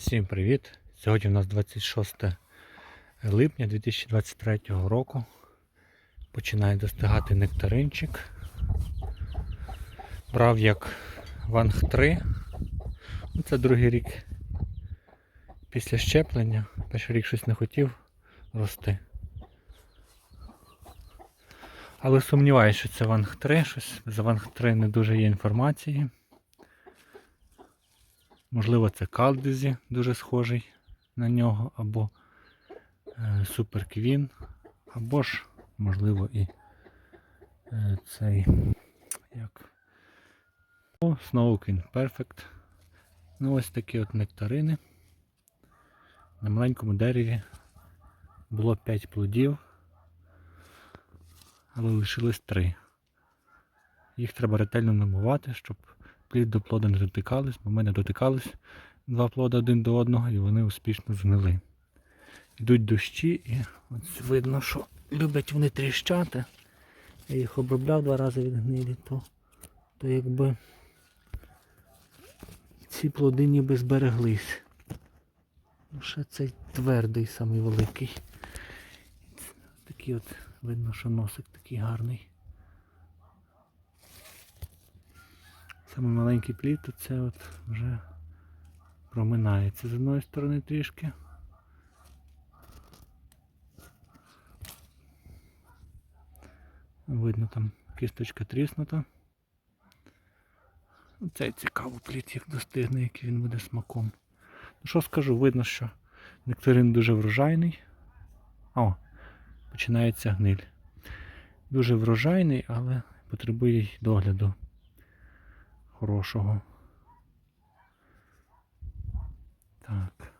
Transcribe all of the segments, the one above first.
Всім привіт! Сьогодні у нас 26 липня 2023 року. Починає достигати нектаринчик. Брав як Ванг 3. Ну, Це другий рік після щеплення. Перший рік щось не хотів рости. Але сумніваюся, що це Ванг 3. Щось за Ванг 3 не дуже є інформації. Можливо, це Калдезі дуже схожий на нього, або е, Супер Квін, або ж, можливо, і е, цей як О, Snowkin Perfect. Ну ось такі от нектарини. На маленькому дереві було 5 плодів, але лишилось 3. Їх треба ретельно намивати, щоб плід до плода не дотикались, бо в мене дотикались два плода один до одного і вони успішно згнили. Йдуть дощі і ось видно, що люблять вони тріщати. Я їх обробляв два рази від гнилі, то, то якби ці плоди ніби збереглись. Ну, Ще цей твердий, самий великий. Такий от видно, що носик такий гарний. Самий маленький плід, це от вже проминається з одної сторони трішки. Видно там кісточка тріснута. Цей цікавий плід, як достигне, який він буде смаком. Ну що скажу, видно, що нектарин дуже врожайний. О, починається гниль. Дуже врожайний, але потребує й догляду хорошого. Так.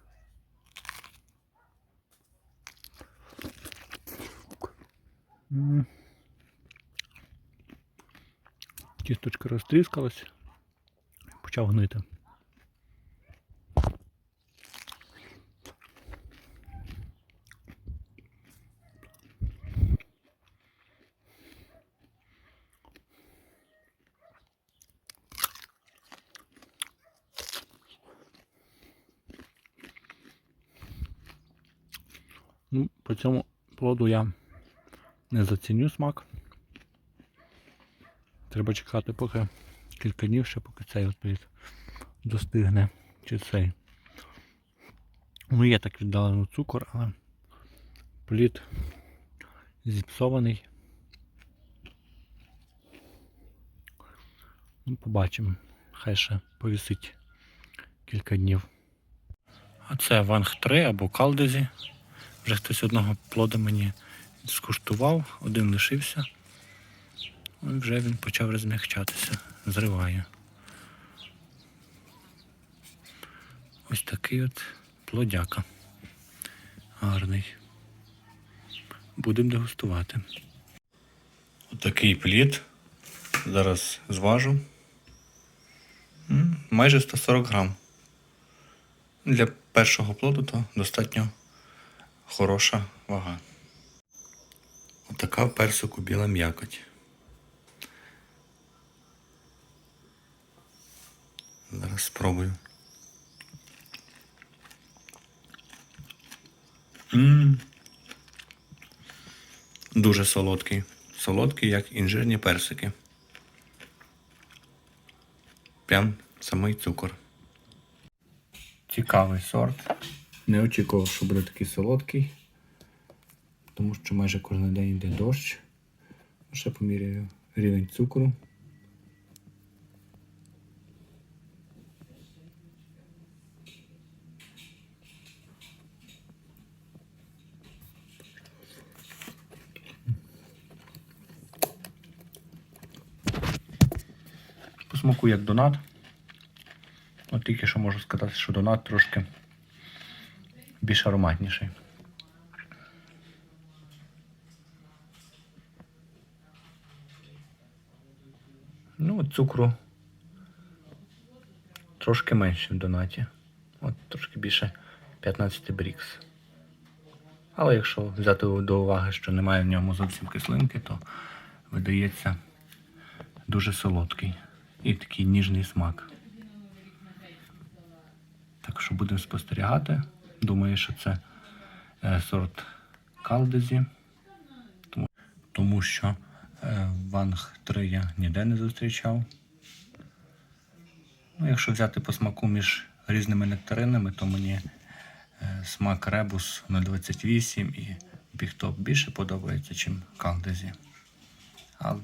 Тісточка розтріскалась, почав гнити. Ну, по цьому плоду я не заціню смак. Треба чекати поки кілька днів ще, поки цей плід достигне. Чи цей. Ну, є так віддалено цукор, але плід зіпсований. Ну, побачимо. Хай ще повісить кілька днів. А це Ванг 3 або Калдезі. Вже хтось одного плода мені скуштував, один лишився. І вже він почав розмягчатися, зриває. Ось такий от плодяка. Гарний. Будемо дегустувати. Отакий плід. Зараз зважу. Майже 140 грам. Для першого плоду то достатньо хороша вага. Отака персику біла м'якоть. Зараз спробую. М. Дуже солодкий. Солодкий, як інжирні персики. Прям самий цукор. Цікавий сорт. Не очікував, що буде такий солодкий, тому що майже кожен день йде дощ. Ще поміряю рівень цукру. По смаку як донат. От тільки що можу сказати, що донат трошки більш ароматніший. Ну, цукру трошки менше в донаті. От трошки більше 15 брікс. Але якщо взяти до уваги, що немає в ньому зовсім кислинки, то видається дуже солодкий і такий ніжний смак. Так що будемо спостерігати. Думаю, що це е, сорт калдезі, тому, що е, ванг 3 я ніде не зустрічав. Ну, якщо взяти по смаку між різними нектаринами, то мені е, смак ребус 028 і бігтоп більше подобається, ніж калдезі. А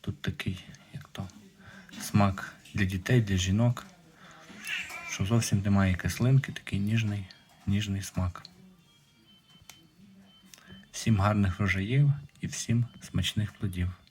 тут такий, як то, смак для дітей, для жінок, що зовсім немає кислинки, такий ніжний, ніжний смак. Всім гарних врожаїв і всім смачних плодів.